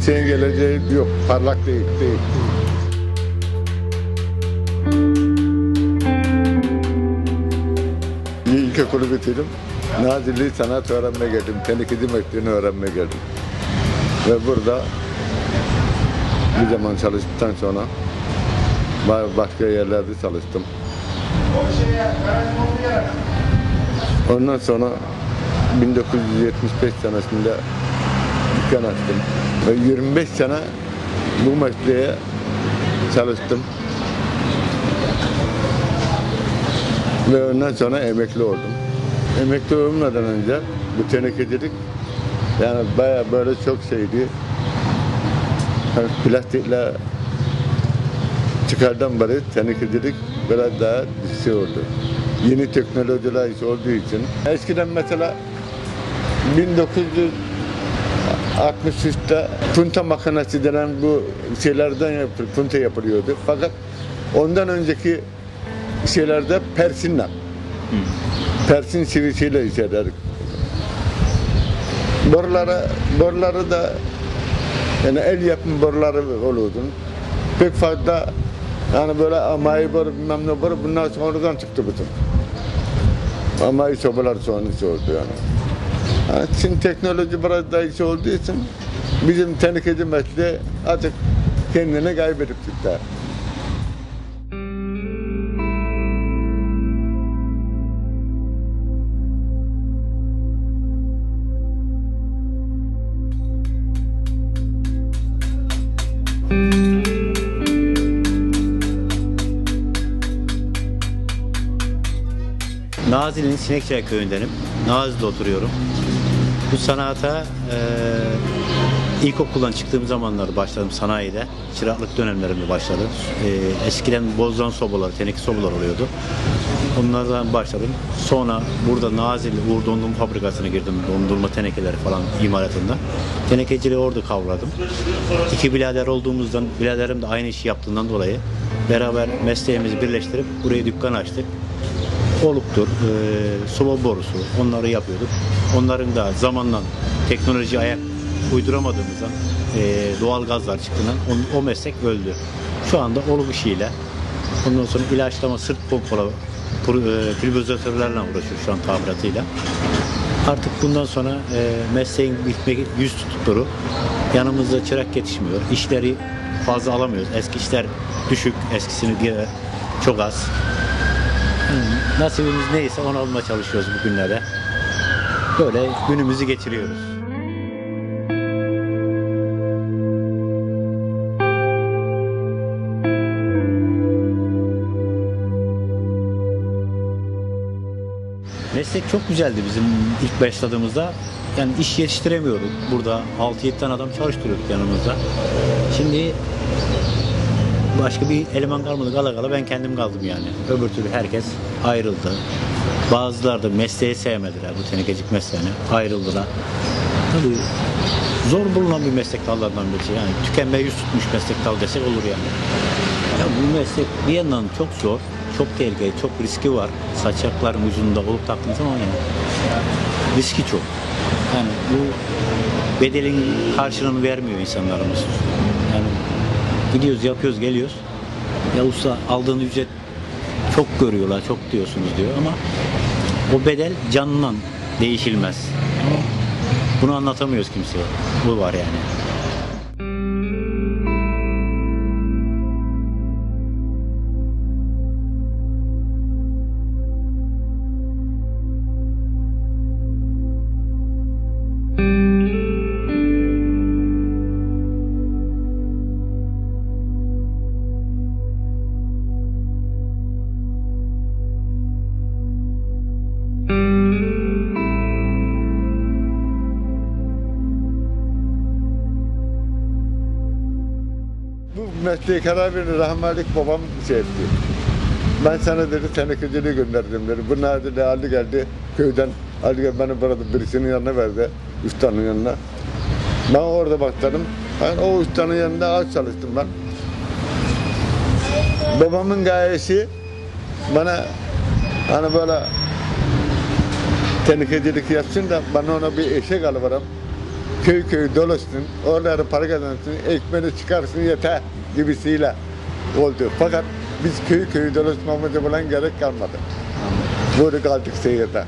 Mesleğin geleceği yok. Parlak değil. değil. İlkokulu bitirdim. Nazilli sanat öğrenmeye geldim. Tenekeci mesleğini öğrenmeye geldim. Ve burada bir zaman çalıştıktan sonra ba- başka yerlerde çalıştım. Ondan sonra 1975 senesinde dükkan açtım. Ve 25 sene bu mesleğe çalıştım. Ve ondan sonra emekli oldum. Emekli olmadan önce bu tenekecilik yani baya böyle çok şeydi. Hani plastikle çıkardan beri tenekecilik biraz daha oldu. Yeni teknolojiler olduğu için. Eskiden mesela 1963'te punta makinesi denen bu şeylerden yapılır, punta yapılıyordu. Fakat ondan önceki şeylerde persinle. Persin çivisiyle iş ederdik. Boruları, da yani el yapım boruları olurdu. Pek fazla yani böyle amai boru bilmem ne boru bunlar sonradan çıktı bütün. Amai sobalar sonrası oldu yani. Yani. Şimdi teknoloji biraz daha iyi olduğu için bizim tenekeci mesleği artık kendini kaybedip çıktı. Nazilli'nin Sinekçay köyündenim. Nazilli'de oturuyorum. Bu sanata e, ilkokuldan çıktığım zamanlarda başladım sanayide. Çıraklık dönemlerimde başladım. E, eskiden bozulan sobalar, teneke sobalar oluyordu. Onlardan başladım. Sonra burada Nazilli Uğur Dondurma Fabrikası'na girdim. Dondurma tenekeleri falan imalatında. Tenekeciliği orada kavradım. İki birader olduğumuzdan, biraderim de aynı işi yaptığından dolayı beraber mesleğimizi birleştirip buraya dükkan açtık oluktur, e, soba borusu onları yapıyorduk. Onların da zamanla teknoloji ayak uyduramadığımızdan e, doğal gazlar çıktığından on- o meslek öldü. Şu anda oluk işiyle ondan sonra ilaçlama sırt pompala pul- e, uğraşıyor şu an tamiratıyla. Artık bundan sonra e, mesleğin bitmek yüz tutulur. Yanımızda çırak yetişmiyor. İşleri fazla alamıyoruz. Eski işler düşük. Eskisini diye çok az. Nasibimiz neyse onu almaya çalışıyoruz bugünlerde. Böyle günümüzü geçiriyoruz. Meslek çok güzeldi bizim ilk başladığımızda. Yani iş yetiştiremiyorduk. Burada 6-7 tane adam çalıştırıyorduk yanımızda. Şimdi başka bir eleman kalmadı gala gala ben kendim kaldım yani. Öbür türlü herkes ayrıldı. Bazıları da mesleği sevmediler bu tenekecik mesleğini. Ayrıldılar. Tabii zor bulunan bir meslek dallarından birisi. Yani tükenmeye yüz tutmuş meslek dal desek olur yani. Ya bu meslek bir yandan çok zor, çok tehlikeli, çok riski var. Saçakların ucunda olup taktığın zaman yani riski çok. Yani bu bedelin karşılığını vermiyor insanlarımız. Yani gidiyoruz, yapıyoruz, geliyoruz. Ya usta aldığın ücret çok görüyorlar, çok diyorsunuz diyor ama o bedel canından değişilmez. Bunu anlatamıyoruz kimseye. Bu var yani. Bu mesleğe karar verin rahmetlik babam şey etti. Ben sana dedi tenekeciliği gönderdim dedi. Bunlar dedi Ali geldi köyden. Ali geldi beni burada birisinin yanına verdi. Ustanın yanına. Ben orada başladım. Ben o ustanın yanında az çalıştım ben. Babamın gayesi bana hani böyle tenekecilik yapsın da bana ona bir eşek alıverem. Köy köy dolaşsın, oraları para kazansın, ekmeğini çıkarsın yeter gibisiyle oldu. Fakat biz köy köy dolaşmamıza falan gerek kalmadı. Böyle kaldık seyirde.